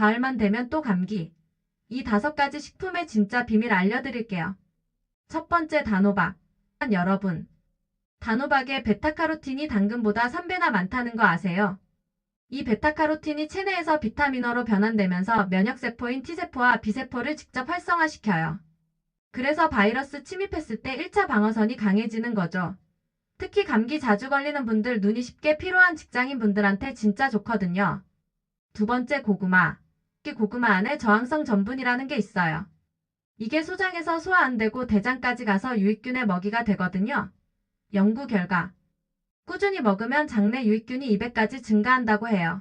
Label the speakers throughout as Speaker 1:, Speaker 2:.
Speaker 1: 가을만 되면 또 감기. 이 다섯 가지 식품의 진짜 비밀 알려드릴게요. 첫 번째 단호박. 여러분. 단호박에 베타카로틴이 당근보다 3배나 많다는 거 아세요? 이 베타카로틴이 체내에서 비타민어로 변환되면서 면역세포인 T세포와 B세포를 직접 활성화시켜요. 그래서 바이러스 침입했을 때 1차 방어선이 강해지는 거죠. 특히 감기 자주 걸리는 분들 눈이 쉽게 피로한 직장인 분들한테 진짜 좋거든요. 두 번째 고구마. 이 고구마 안에 저항성 전분이라는 게 있어요. 이게 소장에서 소화 안 되고 대장까지 가서 유익균의 먹이가 되거든요. 연구 결과. 꾸준히 먹으면 장내 유익균이 200까지 증가한다고 해요.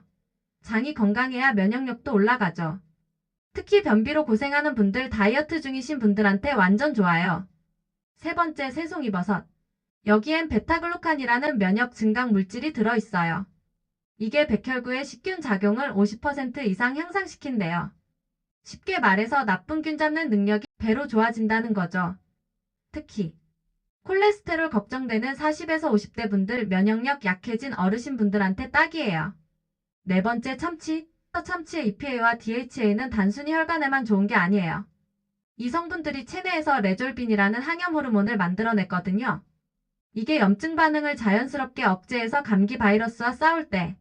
Speaker 1: 장이 건강해야 면역력도 올라가죠. 특히 변비로 고생하는 분들 다이어트 중이신 분들한테 완전 좋아요. 세 번째 새송이버섯. 여기엔 베타글루칸이라는 면역 증강 물질이 들어있어요. 이게 백혈구의 식균 작용을 50% 이상 향상시킨대요. 쉽게 말해서 나쁜 균 잡는 능력이 배로 좋아진다는 거죠. 특히 콜레스테롤 걱정되는 40에서 50대 분들 면역력 약해진 어르신 분들한테 딱이에요. 네 번째 참치. 참치의 EPA와 DHA는 단순히 혈관에만 좋은 게 아니에요. 이 성분들이 체내에서 레졸빈이라는 항염 호르몬을 만들어냈거든요. 이게 염증 반응을 자연스럽게 억제해서 감기 바이러스와 싸울 때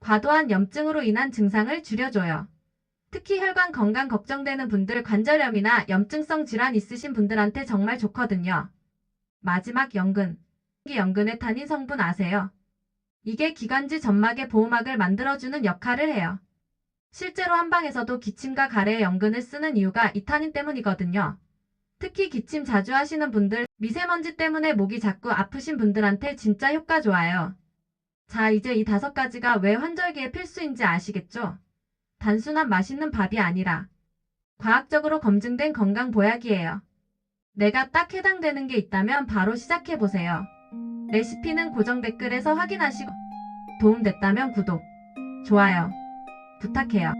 Speaker 1: 과도한 염증으로 인한 증상을 줄여줘요. 특히 혈관 건강 걱정되는 분들 관절염이나 염증성 질환 있으신 분들한테 정말 좋거든요. 마지막 연근. 이 연근의 탄닌 성분 아세요? 이게 기관지 점막의 보호막을 만들어주는 역할을 해요. 실제로 한방에서도 기침과 가래에 연근을 쓰는 이유가 이 탄닌 때문이거든요. 특히 기침 자주 하시는 분들, 미세먼지 때문에 목이 자꾸 아프신 분들한테 진짜 효과 좋아요. 자, 이제 이 다섯 가지가 왜 환절기에 필수인지 아시겠죠? 단순한 맛있는 밥이 아니라 과학적으로 검증된 건강 보약이에요. 내가 딱 해당되는 게 있다면 바로 시작해보세요. 레시피는 고정 댓글에서 확인하시고 도움됐다면 구독, 좋아요 부탁해요.